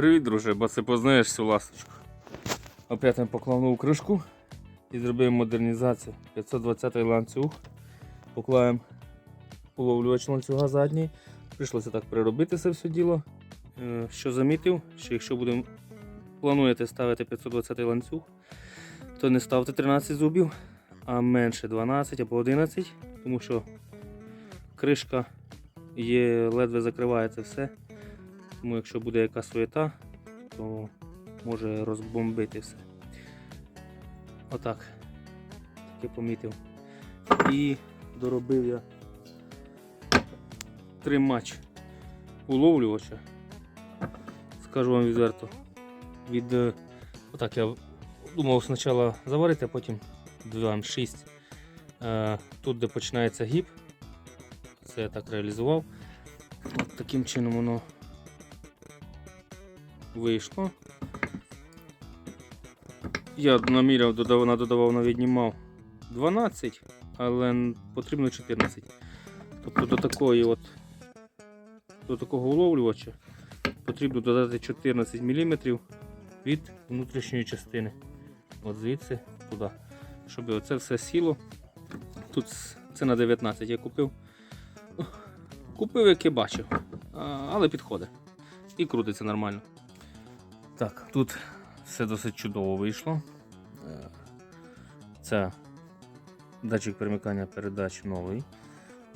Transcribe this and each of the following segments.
Привіт, друже, бо це познаєш цю ласточку. Опять я поклав кришку і зробив модернізацію. 520 ланцюг. Поклаємо уловлювач ланцюга задній. Прийшлося так переробити це все діло. Е, Що замітив, що якщо будемо плануєте ставити 520 ланцюг, то не ставте 13 зубів, а менше 12 або 11, тому що кришка є, ледве закриває це все. Тому якщо буде якась суєта, то може розбомбити все. Отак. Таке помітив. І доробив я тримач уловлювача. Скажу вам відверто. Від, е, отак я думав спочатку заварити, а потім додам 6. Е, Тут, де починається гіб, це я так реалізував. От таким чином воно вийшло. Я наміряв, додав, надодавав, навіднімав 12, але потрібно 14. Тобто до такої от, до такого уловлювача потрібно додати 14 мм від внутрішньої частини. От звідси туди. Щоб оце все сіло. Тут це на 19 я купив. Купив, як я бачив, але підходить. І крутиться нормально. Так, тут все досить чудово вийшло. Е, Це датчик перемикання передач новий.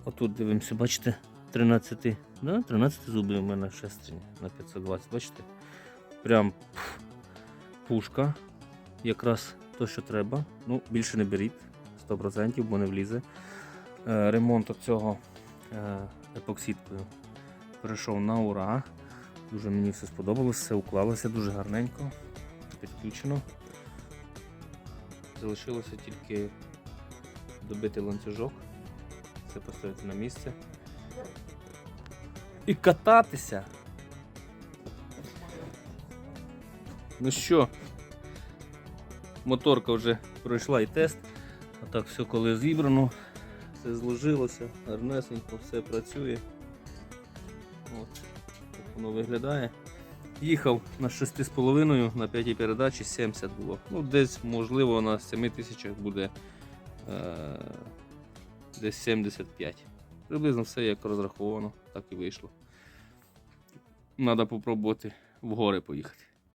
Отут дивимося, бачите, 13, да? 13 зубів у мене шестерні на 520, бачите? Прям пф, пушка. Якраз то, що треба. Ну, більше не беріть, 100%, бо не влізе. Е, Ремонт цього епоксидкою перейшов на ура. Дуже мені все сподобалось, все уклалося дуже гарненько, підключено. Залишилося тільки добити ланцюжок, все поставити на місце. І кататися. Ну що, моторка вже пройшла і тест. А так все коли зібрано, все зложилося, гарнесенько, все працює. Так воно виглядає. Їхав на 6,5 на 5 передачі 70 було. Ну, десь, можливо, на 7 тисячах буде е, десь 75. Приблизно все як розраховано, так і вийшло. Треба попробувати в гори поїхати.